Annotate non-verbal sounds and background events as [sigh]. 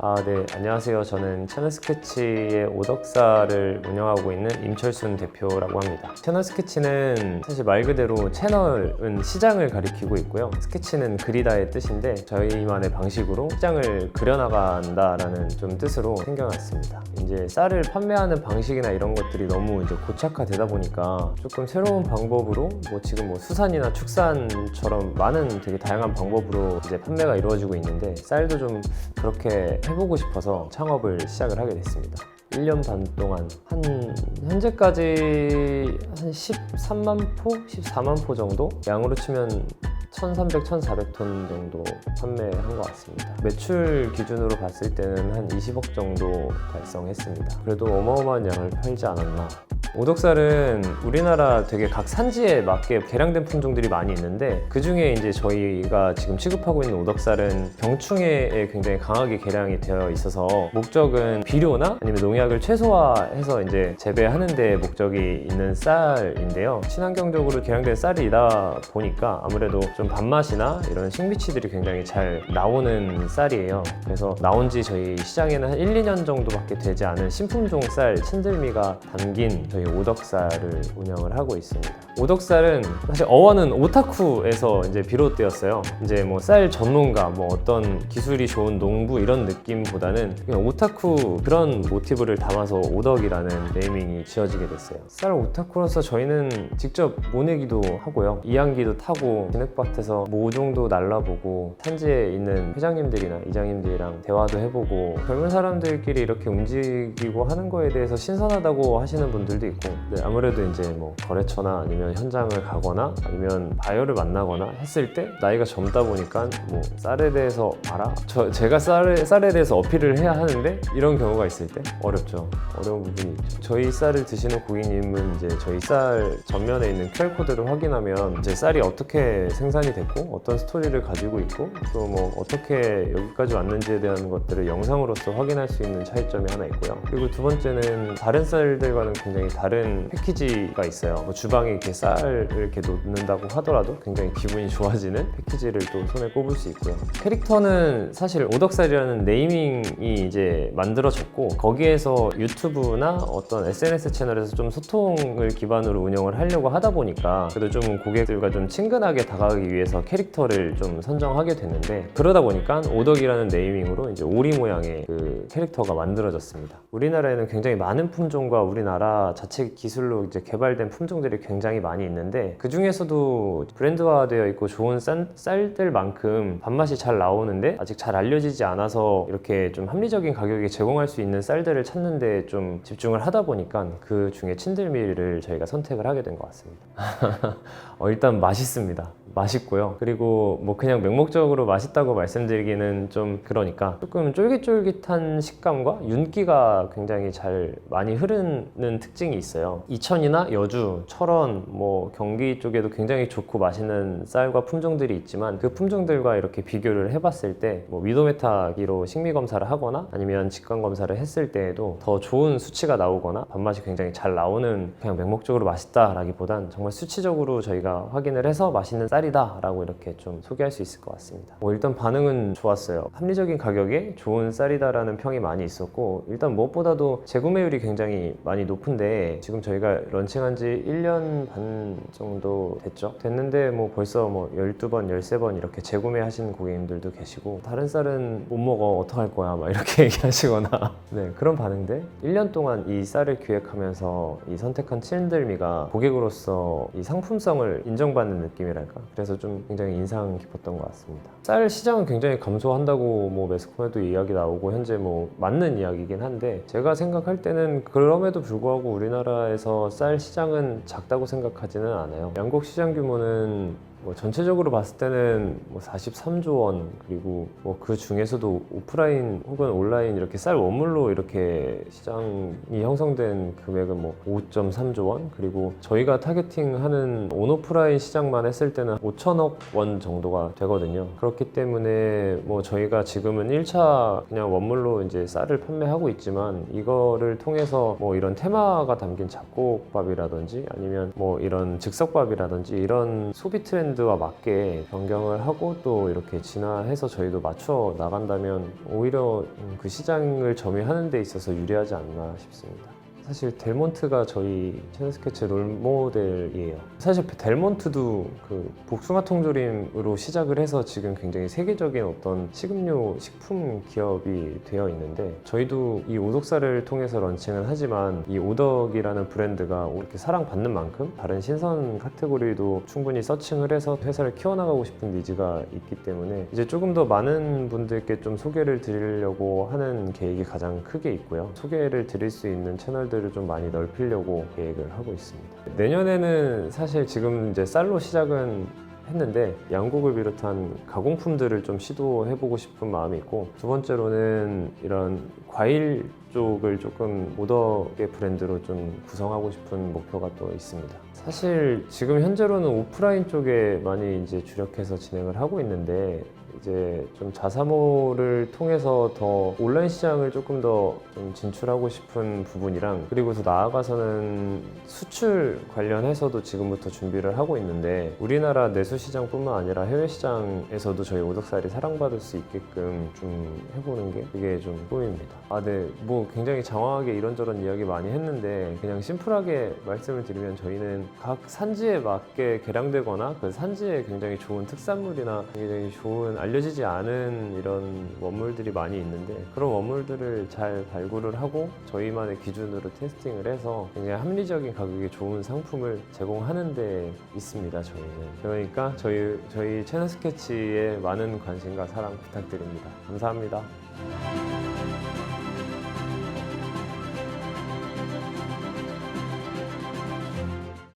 아, 네. 안녕하세요. 저는 채널 스케치의 오덕사를 운영하고 있는 임철순 대표라고 합니다. 채널 스케치는 사실 말 그대로 채널은 시장을 가리키고 있고요. 스케치는 그리다의 뜻인데 저희만의 방식으로 시장을 그려나간다라는 좀 뜻으로 생겨났습니다. 이제 쌀을 판매하는 방식이나 이런 것들이 너무 이제 고착화되다 보니까 조금 새로운 방법으로 뭐 지금 뭐 수산이나 축산처럼 많은 되게 다양한 방법으로 이제 판매가 이루어지고 있는데 쌀도 좀 그렇게 해보고 싶어서 창업을 시작을 하게 됐습니다. 1년 반 동안 한 현재까지 한 13만 포, 14만 포 정도 양으로 치면 1,300, 1,400톤 정도 판매한 것 같습니다. 매출 기준으로 봤을 때는 한 20억 정도 달성했습니다. 그래도 어마어마한 양을 팔지 않았나. 오덕살은 우리나라 되게 각 산지에 맞게 개량된 품종들이 많이 있는데 그 중에 이제 저희가 지금 취급하고 있는 오덕살은 병충해에 굉장히 강하게 개량이 되어 있어서 목적은 비료나 아니면 농약을 최소화해서 이제 재배하는 데 목적이 있는 쌀인데요. 친환경적으로 개량된 쌀이다 보니까 아무래도 좀 밥맛이나 이런 식미치들이 굉장히 잘 나오는 쌀이에요. 그래서 나온 지 저희 시장에는 한 1, 2년 정도밖에 되지 않은 신품종 쌀 친들미가 담긴 저희 오덕쌀을 운영을 하고 있습니다. 오덕쌀은 사실 어원은 오타쿠에서 이제 비롯되었어요. 이제 뭐 쌀 전문가, 뭐 어떤 기술이 좋은 농부 이런 느낌보다는 그냥 오타쿠 그런 모티브를 담아서 오덕이라는 네이밍이 지어지게 됐어요. 쌀 오타쿠로서 저희는 직접 모내기도 하고요. 이항기도 타고 진흙밭에서 모종도 날라보고 산지에 있는 회장님들이나 이장님들이랑 대화도 해보고 젊은 사람들끼리 이렇게 움직이고 하는 거에 대해서 신선하다고 하시는 분들도 있고 네, 아무래도 이제 뭐 거래처나 아니면 현장을 가거나 아니면 바이어를 만나거나 했을 때 나이가 젊다 보니까 뭐 쌀에 대해서 알아? 저 제가 쌀에, 쌀에 대해서 어필을 해야 하는데 이런 경우가 있을 때 어렵죠. 어려운 부분이 있죠. 저희 쌀을 드시는 고객님은 이제 저희 쌀 전면에 있는 QR 코드를 확인하면 이제 쌀이 어떻게 생산이 됐고 어떤 스토리를 가지고 있고 또 뭐 어떻게 여기까지 왔는지에 대한 것들을 영상으로서 확인할 수 있는 차이점이 하나 있고요. 그리고 두 번째는 다른 쌀들과는 굉장히 다른 패키지가 있어요. 뭐 주방에 이렇게 쌀을 이렇게 놓는다고 하더라도 굉장히 기분이 좋아지는 패키지를 또 손에 꼽을 수 있고요. 캐릭터는 사실 오덕살이라는 네이밍이 이제 만들어졌고 거기에서 유튜브나 어떤 SNS 채널에서 좀 소통을 기반으로 운영을 하려고 하다 보니까 그래도 좀 고객들과 좀 친근하게 다가가기 위해서 캐릭터를 좀 선정하게 됐는데 그러다 보니까 오덕이라는 네이밍으로 이제 오리 모양의 그 캐릭터가 만들어졌습니다. 우리나라에는 굉장히 많은 품종과 우리나라 자체 기술로 이제 개발된 품종들이 굉장히 많이 있는데 그 중에서도 브랜드화되어 있고 좋은 쌀, 쌀들만큼 밥맛이 잘 나오는데 아직 잘 알려지지 않아서 이렇게 좀 합리적인 가격에 제공할 수 있는 쌀들을 찾는데 좀 집중을 하다 보니까 그 중에 친들미를 저희가 선택을 하게 된 것 같습니다. [laughs] 어, 일단 맛있습니다. 맛있고요. 그리고 뭐 그냥 맹목적으로 맛있다고 말씀드리기는 좀 그러니까 조금 쫄깃쫄깃한 식감과 윤기가 굉장히 잘 많이 흐르는 특징이 있어요. 이천이나 여주, 철원, 뭐 경기 쪽에도 굉장히 좋고 맛있는 쌀과 품종들이 있지만 그 품종들과 이렇게 비교를 해봤을 때 뭐 위도메타기로 식미 검사를 하거나 아니면 직관 검사를 했을 때에도 더 좋은 수치가 나오거나 밥맛이 굉장히 잘 나오는 그냥 맹목적으로 맛있다라기보단 정말 수치적으로 저희가 확인을 해서 맛있는 쌀이다라고 이렇게 좀 소개할 수 있을 것 같습니다. 뭐 일단 반응은 좋았어요. 합리적인 가격에 좋은 쌀이다라는 평이 많이 있었고 일단 무엇보다도 재구매율이 굉장히 많이 높은데 지금 저희가 런칭한 지 1년 반 정도 됐죠. 됐는데 뭐 벌써 뭐 12번, 13번 이렇게 재구매 하시는 고객님들도 계시고 다른 쌀은 못 먹어 어떡할 거야? 막 이렇게 [laughs] 얘기하시거나. 네 그런 반응들. 1년 동안 이 쌀을 기획하면서 이 선택한 칠들미가 고객으로서 이 상품성을 인정받는 느낌이랄까? 그래서 좀 굉장히 인상 깊었던 것 같습니다. 쌀 시장은 굉장히 감소한다고 뭐 매스컴에도 이야기 나오고 현재 뭐 맞는 이야기긴 한데 제가 생각할 때는 그럼에도 불구하고 우리나라 에서 쌀 시장은 작다고 생각하지는 않아요. 양곡 시장 규모는 뭐 전체적으로 봤을 때는 뭐 43조 원 그리고 뭐 그 중에서도 오프라인 혹은 온라인 이렇게 쌀 원물로 이렇게 시장이 형성된 금액은 뭐 5.3조 원 그리고 저희가 타겟팅하는 온오프라인 시장만 했을 때는 5천억 원 정도가 되거든요. 그렇기 때문에 뭐 저희가 지금은 1차 그냥 원물로 이제 쌀을 판매하고 있지만 이거를 통해서 뭐 이런 테마가 담긴 잡곡밥이라든지 아니면 뭐 이런 즉석밥이라든지 이런 소비 트렌드 트렌드와 맞게 변경을 하고 또 이렇게 진화해서 저희도 맞춰 나간다면 오히려 음, 그 시장을 점유하는 데 있어서 유리하지 않나 싶습니다. 사실 델몬트가 저희 체너스케치 롤모델이에요. 사실 델몬트도 그 복숭아 통조림으로 시작을 해서 지금 굉장히 세계적인 어떤 식음료 식품 기업이 되어 있는데 저희도 이 오덕사를 통해서 런칭은 하지만 이 오덕이라는 브랜드가 이렇게 사랑받는 만큼 다른 신선 카테고리도 충분히 서칭을 해서 회사를 키워나가고 싶은 니즈가 있기 때문에 이제 조금 더 많은 분들께 좀 소개를 드리려고 하는 계획이 가장 크게 있고요. 소개를 드릴 수 있는 채널들 을좀 많이 넓히려고 계획을 하고 있습니다. 내년에는 사실 지금 이제 쌀로 시작은 했는데 양곡을 비롯한 가공품들을 좀 시도해보고 싶은 마음이 있고 두 번째로는 이런 과일 쪽을 조금 오더의 브랜드로 좀 구성하고 싶은 목표가 또 있습니다. 사실 지금 현재로는 오프라인 쪽에 많이 이제 주력해서 진행을 하고 있는데 이제 좀 자사모를 통해서 더 온라인 시장을 조금 더 좀 진출하고 싶은 부분이랑 그리고 더 나아가서는 수출 관련해서도 지금부터 준비를 하고 있는데 우리나라 내수 시장뿐만 아니라 해외 시장에서도 저희 오덕살이 사랑받을 수 있게끔 좀 해보는 게 그게 좀 꿈입니다. 아, 네. 뭐 굉장히 장황하게 이런저런 이야기 많이 했는데 그냥 심플하게 말씀을 드리면 저희는 각 산지에 맞게 개량되거나 그 산지에 굉장히 좋은 특산물이나 굉장히 좋은 알려지지 않은 이런 원물들이 많이 있는데 그런 원물들을 잘 발굴을 하고 저희만의 기준으로 테스팅을 해서 굉장히 합리적인 가격에 좋은 상품을 제공하는 데 있습니다 저희는 그러니까 저희 저희 채널 스케치에 많은 관심과 사랑 부탁드립니다 감사합니다.